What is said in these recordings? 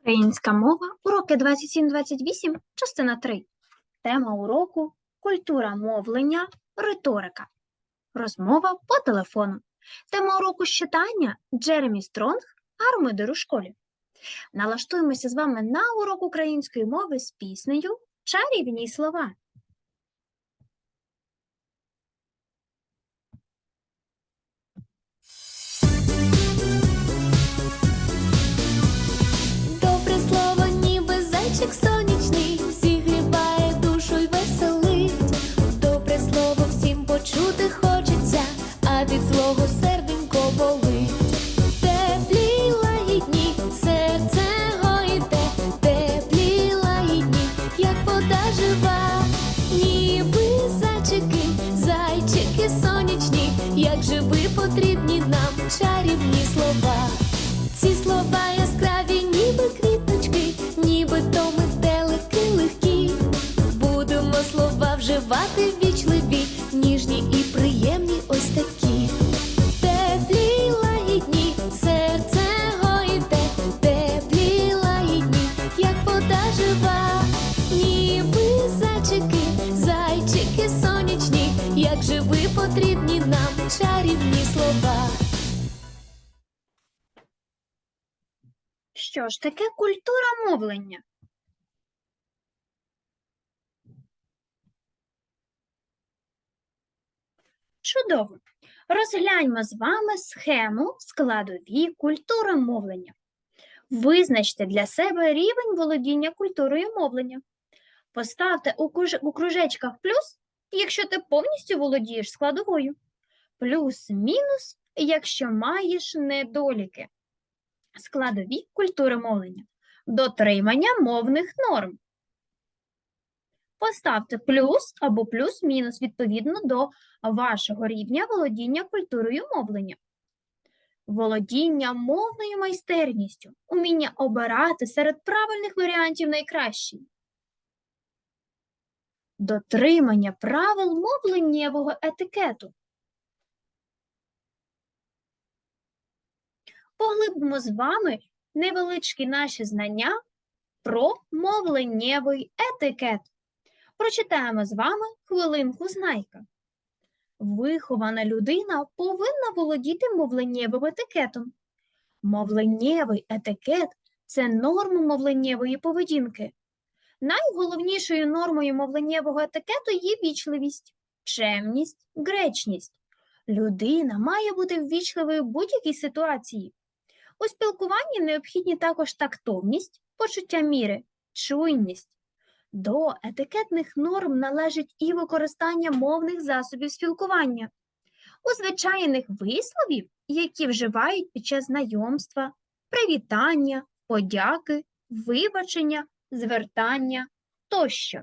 Українська мова, уроки 27-28, частина 3. Тема уроку культура мовлення, риторика. Розмова по телефону. Тема уроку з читання Джеремі Стронг, Армидер у школі. Налаштуємося з вами на урок української мови з піснею Чарівні слова. Зайчик сонячний, зігріває душу й веселить. Добре слово всім почути хочеться, а від злого серденько болить. Теплі лагідні, серце гойде, теплі лагідні, як вода жива, ніби зайчики, зайчики сонячні, як же ви потрібні нам потрібні нам чарівні слова. Що ж таке культура мовлення? Чудово! Розгляньмо з вами схему складові культури мовлення. Визначте для себе рівень володіння культурою мовлення. Поставте у кружечках плюс, якщо ти повністю володієш складовою, плюс-мінус, якщо маєш недоліки складові культури мовлення, дотримання мовних норм. Поставте плюс або плюс-мінус відповідно до вашого рівня володіння культурою мовлення. Володіння мовною майстерністю, уміння обирати серед правильних варіантів найкращий. Дотримання правил мовленнєвого етикету. поглибимо з вами невеличкі наші знання про мовленнєвий етикет. Прочитаємо з вами хвилинку знайка. Вихована людина повинна володіти мовленнєвим етикетом. Мовленнєвий етикет це норма мовленнєвої поведінки. Найголовнішою нормою мовленнєвого етикету є вічливість, чемність, гречність. Людина має бути ввічливою в будь-якій ситуації. У спілкуванні необхідні також тактовність, почуття міри, чуйність. До етикетних норм належить і використання мовних засобів спілкування, у звичайних висловів, які вживають під час знайомства, привітання, подяки, вибачення, звертання тощо.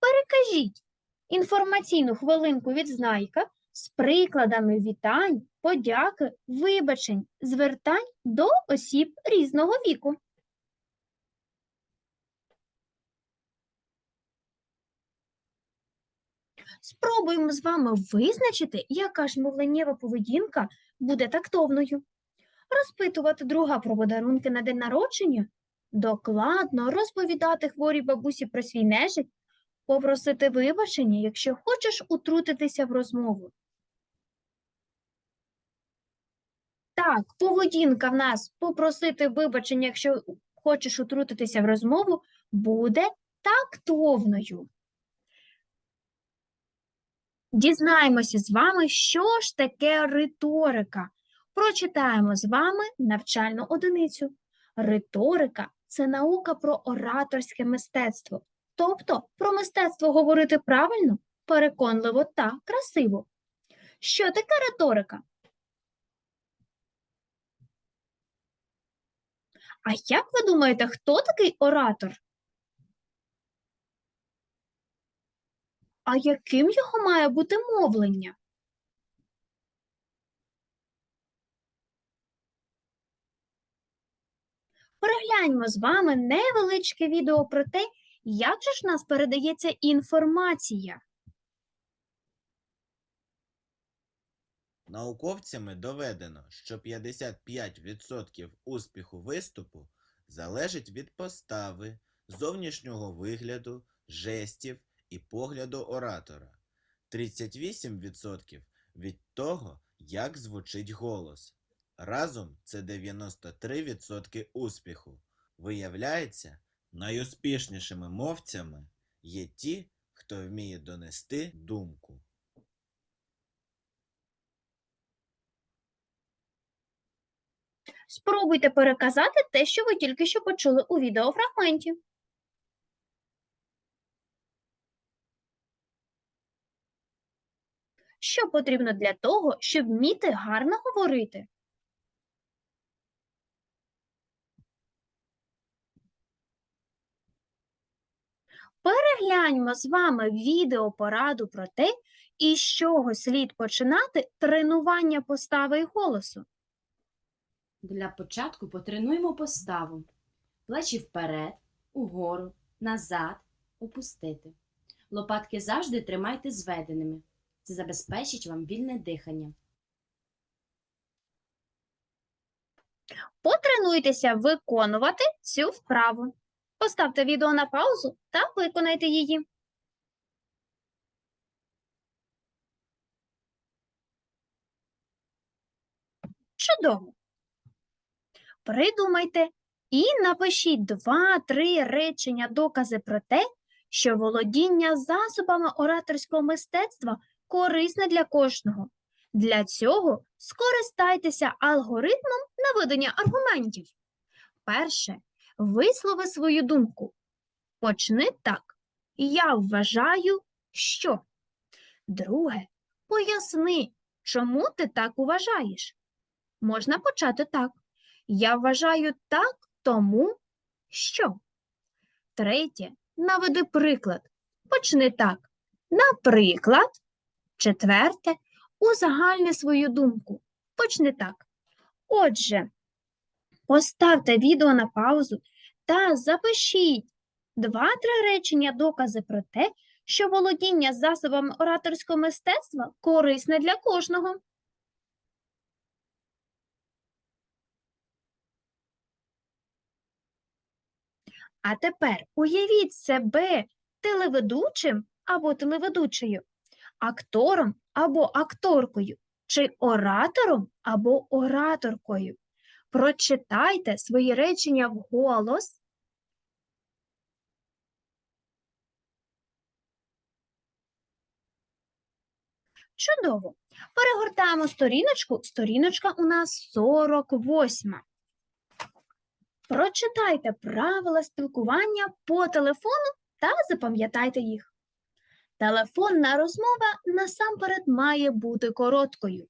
Перекажіть інформаційну хвилинку від знайка з прикладами вітань, подяки, вибачень, звертань до осіб різного віку. Спробуємо з вами визначити, яка ж мовленнєва поведінка буде тактовною. Розпитувати друга про подарунки на день народження, докладно розповідати хворій бабусі про свій нежить, попросити вибачення, якщо хочеш утрутитися в розмову. Так, поведінка в нас попросити вибачення, якщо хочеш утрутитися в розмову, буде тактовною. Дізнаємося з вами, що ж таке риторика. Прочитаємо з вами навчальну одиницю. Риторика це наука про ораторське мистецтво, тобто про мистецтво говорити правильно, переконливо та красиво. Що таке риторика? А як ви думаєте, хто такий оратор? А яким його має бути мовлення? Перегляньмо з вами невеличке відео про те, як же ж нас передається інформація. Науковцями доведено, що 55% успіху виступу залежить від постави, зовнішнього вигляду, жестів і погляду оратора. 38% від того, як звучить голос. Разом це 93% успіху. Виявляється, найуспішнішими мовцями є ті, хто вміє донести думку. Спробуйте переказати те, що ви тільки що почули у відеофрагменті. Що потрібно для того, щоб вміти гарно говорити? Перегляньмо з вами відеопораду про те, із чого слід починати тренування постави й голосу. Для початку потренуємо поставу. Плечі вперед, угору, назад, опустити. Лопатки завжди тримайте зведеними. Це забезпечить вам вільне дихання. Потренуйтеся виконувати цю вправу. Поставте відео на паузу та виконайте її. Чудово! Придумайте і напишіть два-три речення докази про те, що володіння засобами ораторського мистецтва корисне для кожного. Для цього скористайтеся алгоритмом наведення аргументів. Перше, вислови свою думку. Почни так. Я вважаю, що. Друге, поясни, чому ти так вважаєш. Можна почати так. Я вважаю так, тому що. Третє, наведи приклад. Почни так. Наприклад, четверте, узагальни свою думку. Почни так. Отже, поставте відео на паузу та запишіть два-три речення докази про те, що володіння засобами ораторського мистецтва корисне для кожного. А тепер уявіть себе телеведучим або телеведучою, актором або акторкою, чи оратором або ораторкою. Прочитайте свої речення вголос. Чудово. Перегортаємо сторіночку. Сторіночка у нас 48. Прочитайте правила спілкування по телефону та запам'ятайте їх. Телефонна розмова насамперед має бути короткою.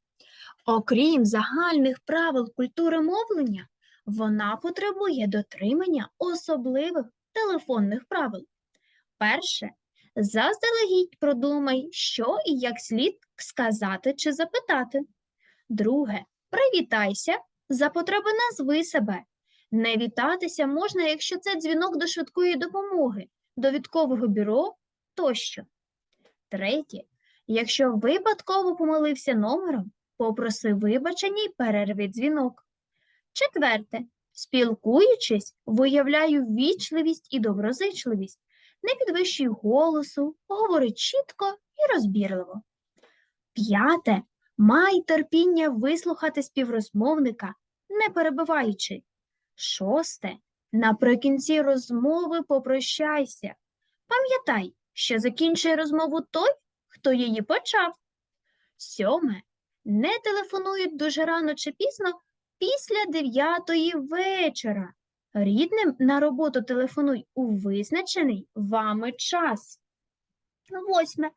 Окрім загальних правил культури мовлення, вона потребує дотримання особливих телефонних правил. Перше, заздалегідь продумай, що і як слід сказати чи запитати. Друге, привітайся, за потреби назви себе. Не вітатися можна, якщо це дзвінок до швидкої допомоги, довідкового бюро тощо. Третє, якщо випадково помилився номером, попроси вибачення й перерви дзвінок. Четверте, спілкуючись, виявляю ввічливість і доброзичливість, не підвищуй голосу, говори чітко і розбірливо. П'яте, май терпіння вислухати співрозмовника, не перебиваючи. Шосте, наприкінці розмови попрощайся. Пам'ятай, що закінчує розмову той, хто її почав. Сьоме, не телефонують дуже рано чи пізно після дев'ятої вечора. Рідним на роботу телефонуй у визначений вами час. Восьме.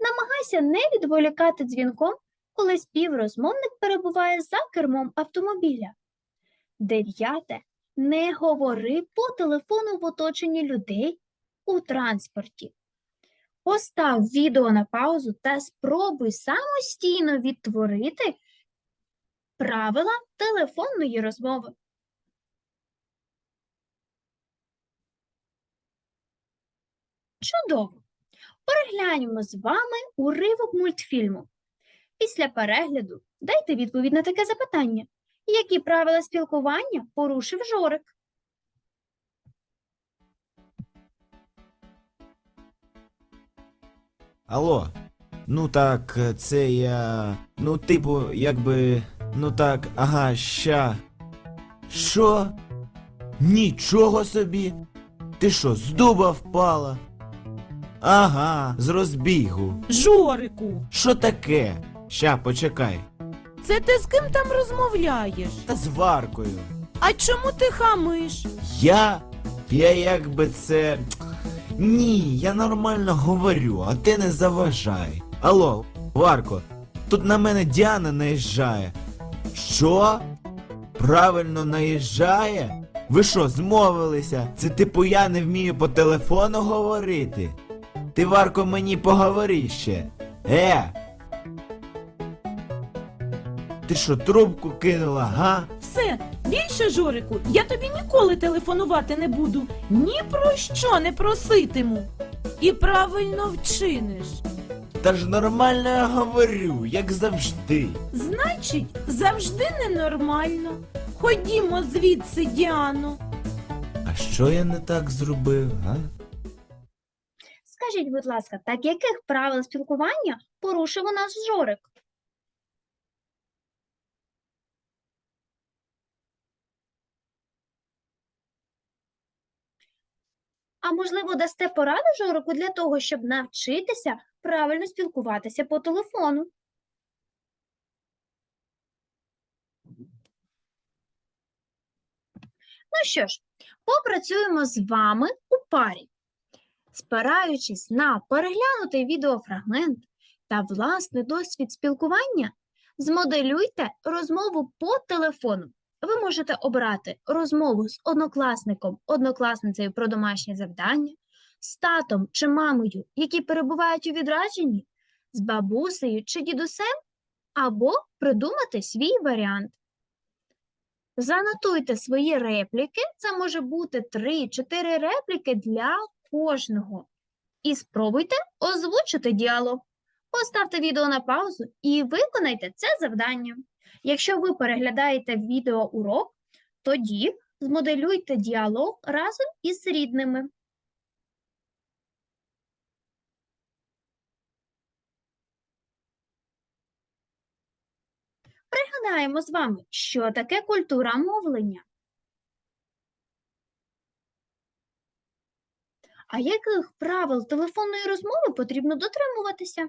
Намагайся не відволікати дзвінком, коли співрозмовник перебуває за кермом автомобіля. Дев'яте. Не говори по телефону в оточенні людей у транспорті. Постав відео на паузу та спробуй самостійно відтворити правила телефонної розмови. Чудово! Перегляньмо з вами уривок мультфільму. Після перегляду Дайте відповідь на таке запитання. Які правила спілкування порушив Жорик? Алло. Ну так, це я. Ну, типу, якби. Ну так, ага, ща. Що? Нічого собі. Ти що, з дуба впала? Ага, з розбігу. Жорику, Що таке? Ща, почекай. це ти з ким там розмовляєш? Та з Варкою. А чому ти хамиш? Я? Я якби це. Ні, я нормально говорю, а ти не заважай. Алло, Варко, тут на мене Діана наїжджає. Що? Правильно наїжджає? Ви що, змовилися? Це типу я не вмію по телефону говорити? Ти, Варко, мені поговори ще. Е! Ти що, трубку кинула, га? Все, більше Жорику, я тобі ніколи телефонувати не буду. Ні про що не проситиму. І правильно вчиниш. Та ж нормально я говорю, як завжди. Значить, завжди ненормально. Ходімо звідси, Діано. А що я не так зробив, а? Скажіть, будь ласка, так яких правил спілкування порушив у нас Жорик? А можливо, дасте пораду Жорику для того, щоб навчитися правильно спілкуватися по телефону? Ну що ж, попрацюємо з вами у парі. Спираючись на переглянутий відеофрагмент та власний досвід спілкування, змоделюйте розмову по телефону. Ви можете обрати розмову з однокласником, однокласницею про домашнє завдання, з татом чи мамою, які перебувають у відрадженні, з бабусею чи дідусем, або придумати свій варіант. Занотуйте свої репліки, це може бути 3-4 репліки для кожного. І спробуйте озвучити діалог. Поставте відео на паузу і виконайте це завдання. Якщо ви переглядаєте відеоурок, тоді змоделюйте діалог разом із рідними. Пригадаємо з вами, що таке культура мовлення. А яких правил телефонної розмови потрібно дотримуватися?